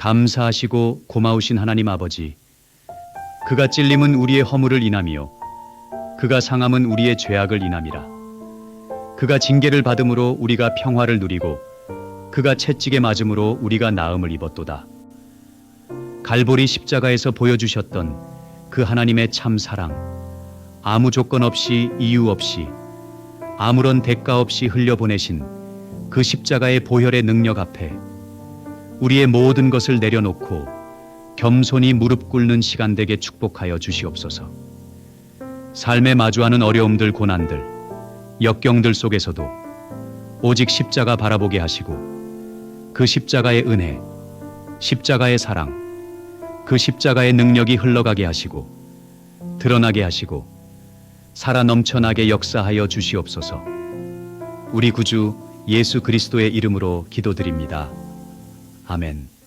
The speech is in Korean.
감사하시고 고마우신 하나님 아버지, 그가 찔림은 우리의 허물을 인함이요, 그가 상함은 우리의 죄악을 인함이라. 그가 징계를 받음으로 우리가 평화를 누리고, 그가 채찍에 맞음으로 우리가 나음을 입었도다. 갈보리 십자가에서 보여주셨던 그 하나님의 참 사랑, 아무 조건 없이 이유 없이 아무런 대가 없이 흘려보내신 그 십자가의 보혈의 능력 앞에 우리의 모든 것을 내려놓고 겸손히 무릎 꿇는 시간 되게 축복하여 주시옵소서. 삶에 마주하는 어려움들, 고난들, 역경들 속에서도 오직 십자가 바라보게 하시고 그 십자가의 은혜, 십자가의 사랑, 그 십자가의 능력이 흘러가게 하시고 드러나게 하시고 살아 넘쳐나게 역사하여 주시옵소서. 우리 구주 예수 그리스도의 이름으로 기도드립니다. 아멘.